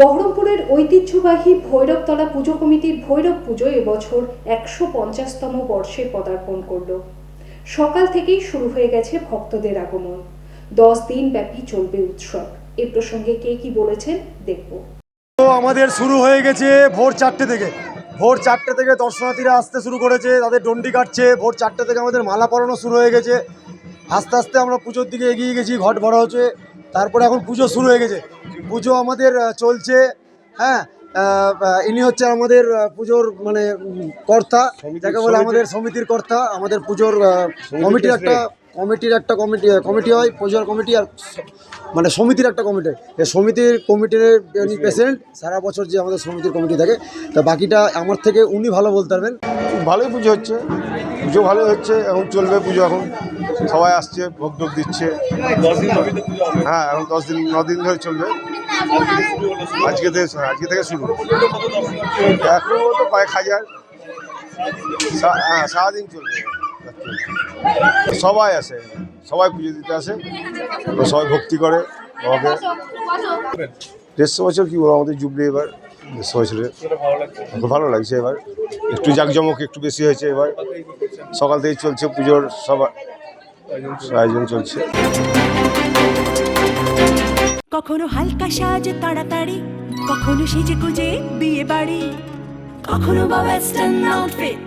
বহরমপুরের ঐতিহ্যবাহী ভৈরবতলা পুজো কমিটির ভৈরব পুজো এবছর একশো পঞ্চাশতম বর্ষে পদার্পণ করল। সকাল থেকেই শুরু হয়ে গেছে ভক্তদের আগমন। দশ দিন ব্যাপী চলবে উৎসব। এ প্রসঙ্গে কে কি বলেছেন দেখব। তো আমাদের শুরু হয়ে গেছে ভোর চারটে থেকে। ভোর চারটে থেকে দর্শনার্থীরা আসতে শুরু করেছে, তাদের ডন্ডি কাটছে। ভোর চারটে থেকে আমাদের মালা পরানো শুরু হয়ে গেছে। আস্তে আস্তে আমরা পুজোর দিকে এগিয়ে গেছি, ঘট ভরা হচ্ছে। তারপরে এখন পুজো শুরু হয়ে গেছে। পুজো আমাদের চলছে হ্যাঁ ইনি হচ্ছে আমাদের পুজোর মানে কর্তা যাকে বলে আমাদের সমিতির কর্তা আমাদের পুজোর কমিটি কমিটির একটা কমিটির একটা কমিটি কমিটি হয় পুজোর কমিটি আর মানে সমিতির একটা কমিটি। এই সমিতির কমিটির উনি প্রেসিডেন্ট, সারা বছর যে আমাদের সমিতির কমিটি থাকে, তা বাকিটা আমার থেকে উনি ভালো বলতে পারবেন। ভালোই পুজো হচ্ছে। পুজো ভালোই হচ্ছে, এখন চলবে পুজো এখন। সবাই আসছে, ভোগ টোগ দিচ্ছে। হ্যাঁ এখন দশ দিন, ন দিন ধরে চলবে। আজকে থেকে আজকে থেকে শুরু। এখন তো কয়েক হাজার। হ্যাঁ সারাদিন চলবে। সবাই আসে, সবাই পুজো দিতে আসে সবাই ভক্তি করে বাবাকে দেড়শো বছর কি বলব, আমাদের জুবলি এবার দেড়শো বছরের। খুব ভালো লাগছে এবার। একটু জাঁকজমক একটু বেশি হয়েছে এবার। সকাল থেকে চলছে পুজোর সব আয়োজন চলছে। কখনো হালকা সাজ তাড়াতাড়ি, কখনো সেজে গুজে বিয়ে বাড়ি কখনো বা ওয়েস্টার্ন আউটফিট